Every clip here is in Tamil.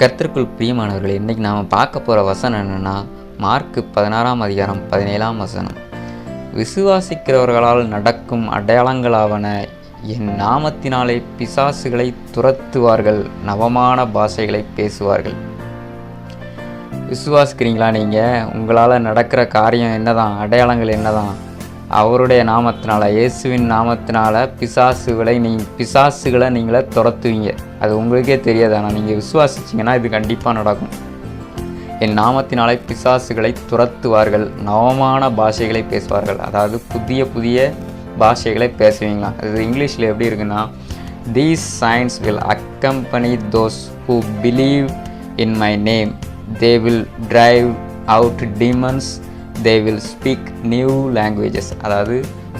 கர்த்தருக்குள் பிரியமானவர்கள் இன்றைக்கி நாம் பார்க்க போகிற வசனம் என்னென்னா மார்க்கு பதினாறாம் அதிகாரம் பதினேழாம் வசனம். விசுவாசிக்கிறவர்களால் நடக்கும் அடையாளங்களாவன என் நாமத்தினாலே பிசாசுகளை துரத்துவார்கள் நவமான பாஷைகளை பேசுவார்கள். விசுவாசிக்கிறீங்களா நீங்கள் உங்களால் நடக்கிற காரியம் என்னதான்? அடையாளங்கள் என்னதான்? அவருடைய நாமத்தினால இயேசுவின் நாமத்தினால பிசாசுகளை நீ பிசாசுகளை நீங்களே துரத்துவீங்க. அது உங்களுக்கே தெரியாது. ஆனால் நீங்கள் விசுவாசிச்சிங்கன்னா இது கண்டிப்பாக நடக்கும். என் நாமத்தினாலே பிசாசுகளை துரத்துவார்கள். நவமான பாஷைகளை பேசுவார்கள். அதாவது புதிய புதிய பாஷைகளை பேசுவீங்களா? அது இங்கிலீஷில் எப்படி இருக்குன்னா these signs will accompany those who believe in my name they will drive out demons they will speak new languages அதாவது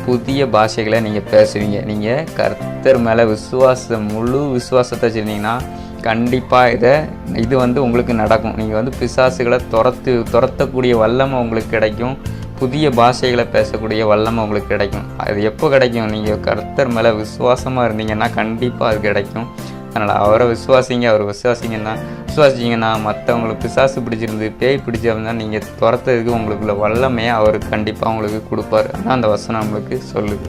புதிய பாஷைகளை நீங்கள் பேசுவீங்க. நீங்கள் கர்த்தர் மேலே விசுவாசம் முழு விசுவாசத்தை வச்சுருந்தீங்கன்னா கண்டிப்பாக இதை இது வந்து உங்களுக்கு நடக்கும். நீங்கள் வந்து பிசாசுகளை துரத்து துரத்தக்கூடிய வல்லமை உங்களுக்கு கிடைக்கும். புதிய பாஷைகளை பேசக்கூடிய வல்லமை உங்களுக்கு கிடைக்கும். அது எப்போ கிடைக்கும்? நீங்கள் கர்த்தர் மேலே விசுவாசமாக இருந்தீங்கன்னா கண்டிப்பாக அது கிடைக்கும். அதனால் அவரை விசுவாசிங்க அவர் விசுவாசிங்கன்னா விசுவாசிங்கன்னா மற்றவங்களுக்கு பிசாசு பிடிச்சிருந்து பேய் பிடிச்சிருந்தா நீங்கள் துரத்துறதுக்கு உங்களுக்குள்ள வல்லமையை அவர் கண்டிப்பாக உங்களுக்கு கொடுப்பாரு. அதான் அந்த வசனம் நம்மளுக்கு சொல்லுது.